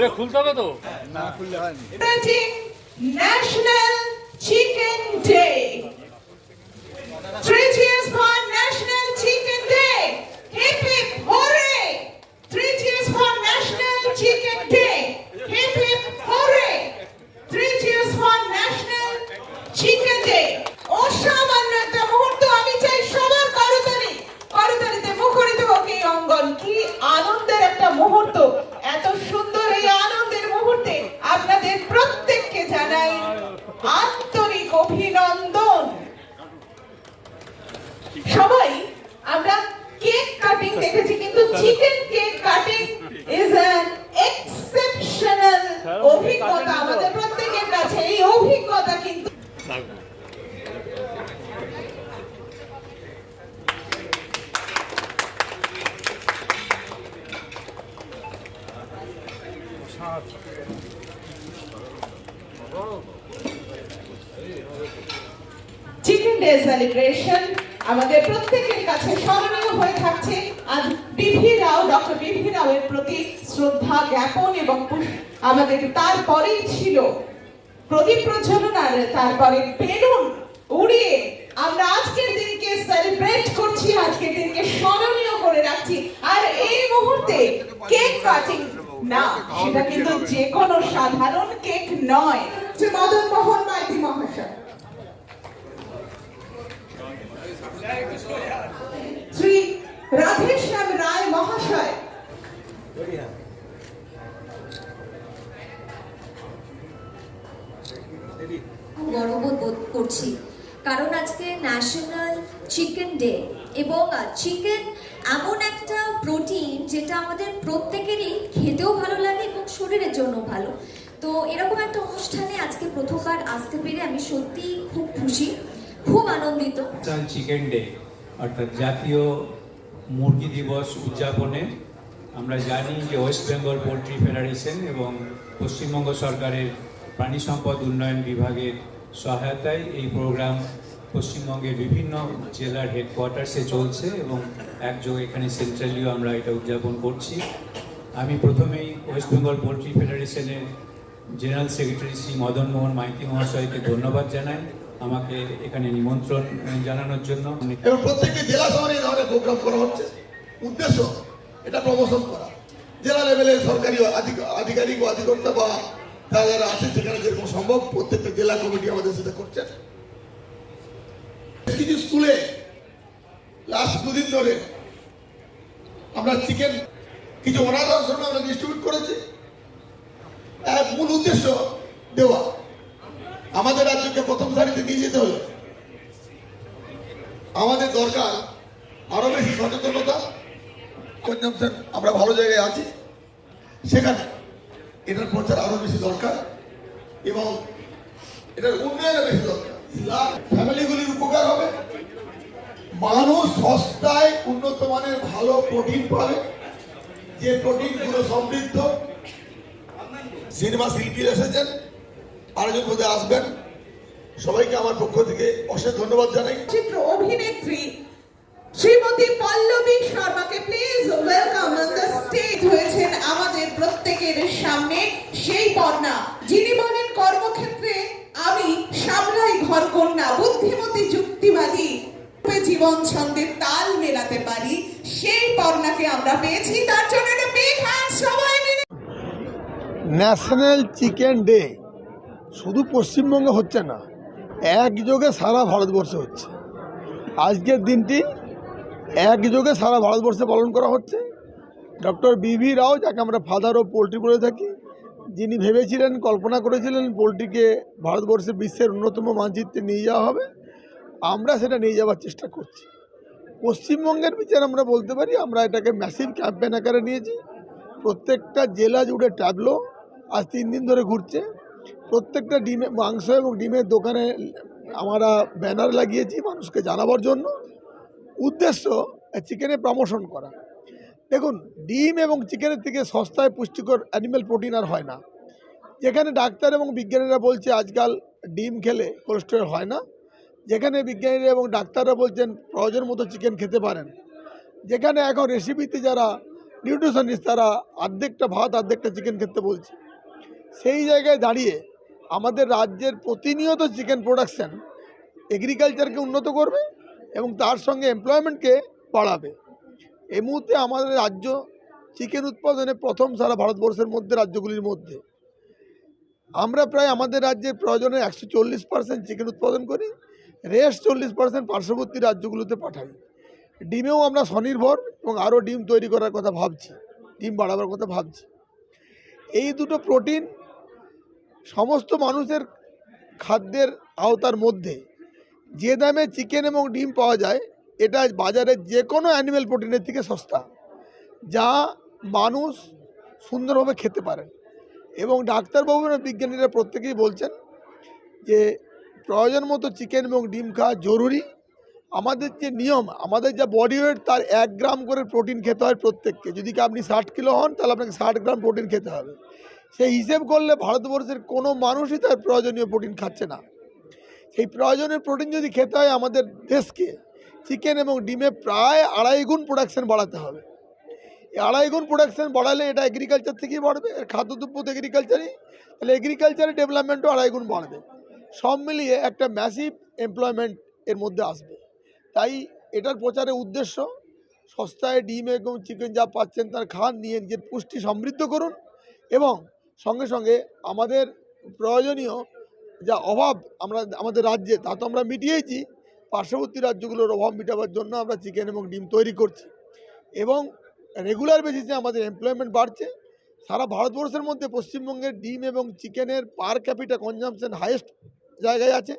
এটা খুলতে হবে তো celebrating National Chicken Day. Three cheers chicken day celebration আমাদের প্রত্যেকের কাছে স্মরণীয় হয়ে থাকছে। আজ বিভি রাও, ডক্টর বিভি রাওয়ের প্রতি শ্রদ্ধা জ্ঞাপন এবং আমাদের তারপরেই ছিল প্রদীপ প্রজ্বলন আর তারপরে বেলুন উড়িয়ে আমরা আজকের দিনকে সেলিব্রেট করছি আজকের দিনকে স্মরণীয় করে রাখছি আর এই মুহূর্তে কেক কাটিং না সেটা কিন্তু যে কোনো সাধারণ কেক নয়। শ্রী মদন মোহন মাইতি মহাশয় কারণ আজকে ন্যাশনাল চিকেন ডে এবং চিকেন এমন একটা প্রোটিন যেটা আমাদের প্রত্যেকেরই খেতেও ভালো লাগে এবং শরীরের জন্য ভালো। তো এরকম একটা অনুষ্ঠানে আজকে প্রথমবার আসতে পেরে আমি সত্যি খুব খুশি, খুব আনন্দিত। চিকেন ডে অর্থাৎ জাতীয় মুরগি দিবস উদযাপনে আমরা জানি যে ওয়েস্ট বেঙ্গল পোলট্রি ফেডারেশন এবং পশ্চিমবঙ্গ সরকারের প্রাণী সম্পদ উন্নয়ন বিভাগের সহায়তায় এই প্রোগ্রাম পশ্চিমবঙ্গের বিভিন্ন জেলার হেডকোয়ার্টার্সে চলছে এবং একযোগ এখানে সেন্ট্রালিও আমরা এটা উদযাপন করছি। আমি প্রথমেই ওয়েস্ট বেঙ্গল পোলট্রি ফেডারেশনের জেনারেল সেক্রেটারি শ্রী মদন মোহন মাইতি মহাশয়কে ধন্যবাদ জানাই আমাকে এখানে নিমন্ত্রণ জানানোর জন্য। প্রত্যেকটি জেলা শহরে এই ধরনের প্রোগ্রাম করা হচ্ছে। উদ্দেশ্য, এটা প্রমোশন করা। জেলা লেভেলে সরকারি আধিকারিক ও বা যারা যারা আছে সেখানে যেরকম সম্ভব প্রত্যেকটা জেলা কমিটি আমাদের সাথে করছে। কিছু স্কুলে লাস্ট দুদিন ধরে আমরা চিকেন কিছু অনাথ আশ্রমে আমরা ডিস্ট্রিবিউট করেছি। এক মূল উদ্দেশ্য দেওয়া। আমাদের রাজ্যকে প্রথম সারিতে নিয়ে যেতে হলে আমাদের দরকার আরও বেশি সচেতনতা। আমরা ভালো জায়গায় আছি। সেখানে এটার প্রচার আরও বেশি দরকার এবং এটার উন্নয়নে বেশি দরকার। ফ্যামিলিগুলির উপকার হবে। মানুষ সস্তায় উন্নত মানের ভালো প্রোটিন পাবে। যে প্রোটিনগুলো সমৃদ্ধ। সিনেমা শিল্পী এসেছেন। আরেকজন বোধহয় আসবেন। সবাইকে আমার পক্ষ থেকে অশেষ ধন্যবাদ জানাই। চিত্র অভিনেত্রী শ্রীমতী পল্লবী প্রত্যেকের সামনে সেই পর্ণা যিনি বলেন কর্মক্ষেত্রে আমি সামলাই ঘর কন্যা, বুদ্ধিমতী, যুক্তিবাদী জীবন তাল মেলাতে পারি, সেই পর্ণাকে আমরা পেয়েছি। তার জন্য ন্যাশনাল চিকেন ডে। শুধু পশ্চিমবঙ্গে হচ্ছে না, একযোগে সারা ভারতবর্ষে হচ্ছে। আজকের দিনটি একযোগে সারা ভারতবর্ষে পালন করা হচ্ছে। ডক্টর বিভি রাও, যাকে আমরা ফাদার অফ পোলট্রি বলে থাকি, যিনি ভেবেছিলেন, কল্পনা করেছিলেন পোলট্রিকে ভারতবর্ষের বিশ্বের অন্যতম মানচিত্রে নিয়ে যাওয়া হবে। আমরা সেটা নিয়ে যাওয়ার চেষ্টা করছি। পশ্চিমবঙ্গের বিচার আমরা বলতে পারি, আমরা এটাকে ম্যাসিভ ক্যাম্পেন আকারে নিয়েছি। প্রত্যেকটা জেলা জুড়ে ট্যাবলো আজ তিন দিন ধরে ঘুরছে। প্রত্যেকটা ডিমে মাংস এবং ডিমের দোকানে আমরা ব্যানার লাগিয়েছি মানুষকে জানাবার জন্য। উদ্দেশ্য চিকেনের প্রমোশন করা। দেখুন, ডিম এবং চিকেনের থেকে সস্তায় পুষ্টিকর অ্যানিম্যাল প্রোটিন আর হয় না। যেখানে ডাক্তার এবং বিজ্ঞানীরা বলছে আজকাল ডিম খেলে কোলেস্টেরল হয় না, যেখানে বিজ্ঞানীরা এবং ডাক্তাররা বলছেন প্রয়োজন মতো চিকেন খেতে পারেন। যেখানে এখন রেসিপিতে যারা নিউট্রিশনিস্ট তারা অর্ধেকটা ভাত, অর্ধেকটা চিকেন খেতে বলছে। সেই জায়গায় দাঁড়িয়ে আমাদের রাজ্যের প্রতিনিয়ত চিকেন প্রোডাকশন এগ্রিকালচারকে উন্নত করবে এবং তার সঙ্গে এমপ্লয়মেন্টকে বাড়াবে। এই মুহূর্তে আমাদের রাজ্য চিকেন উৎপাদনে প্রথম সারা ভারতবর্ষের মধ্যে, রাজ্যগুলির মধ্যে। আমরা প্রায় আমাদের রাজ্যের প্রয়োজনে একশো চল্লিশ পার্সেন্ট চিকেন উৎপাদন করি রেস্ট চল্লিশ পার্সেন্ট পার্শ্ববর্তী রাজ্যগুলোতে পাঠাই। ডিমেও আমরা স্বনির্ভর এবং আরও ডিম তৈরি করার কথা ভাবছি, ডিম বাড়াবার কথা ভাবছি। এই দুটো প্রোটিন সমস্ত মানুষের খাদ্যের আওতার মধ্যে, যে দামে চিকেন এবং ডিম পাওয়া যায় এটা বাজারে যে কোনো অ্যানিম্যাল প্রোটিনের থেকে সস্তা, যা মানুষ সুন্দরভাবে খেতে পারেন। এবং ডাক্তারবাবু বিজ্ঞানীরা প্রত্যেকেই বলছেন যে, প্রয়োজন মতো চিকেন এবং ডিম খাওয়া জরুরি। আমাদের যে নিয়ম, আমাদের যা বডি ওয়েট তার এক গ্রাম করে প্রোটিন খেতে হয় প্রত্যেককে। যদি আপনি ষাট কিলো হন, তাহলে আপনাকে ষাট গ্রাম প্রোটিন খেতে হবে। সেই হিসেব করলে ভারতবর্ষের কোনো মানুষই তার প্রয়োজনীয় প্রোটিন খাচ্ছে না। সেই প্রয়োজনীয় প্রোটিন যদি খেতে হয় আমাদের দেশকে চিকেন এবং ডিমে প্রায় আড়াই গুণ প্রোডাকশন বাড়াতে হবে। আড়াই গুণ প্রোডাকশন বাড়ালে এটা এগ্রিকালচার থেকেই বাড়বে খাদ্যদ্রব্য তো এগ্রিকালচারই তাহলে এগ্রিকালচারের ডেভেলপমেন্টও আড়াই গুণ বাড়বে। সব মিলিয়ে একটা ম্যাসিভ এমপ্লয়মেন্ট এর মধ্যে আসবে। তাই এটার প্রচারের উদ্দেশ্য, সস্তায় ডিম এবং চিকেন যা পাচ্ছেন তার খান নিয়ে নিজের পুষ্টি সমৃদ্ধ করুন এবং সঙ্গে সঙ্গে আমাদের প্রয়োজনীয় যা অভাব আমরা, আমাদের রাজ্যে তা তো আমরা মিটিয়েছি পার্শ্ববর্তী রাজ্যগুলোর অভাব মেটাবার জন্য আমরা চিকেন এবং ডিম তৈরি করছি। এবং রেগুলার বেসিসে আমাদের এমপ্লয়মেন্ট বাড়ছে। সারা ভারতবর্ষের মধ্যে পশ্চিমবঙ্গের ডিম এবং চিকেনের পার ক্যাপিটা কনজামশন হায়েস্ট জায়গায় আছে।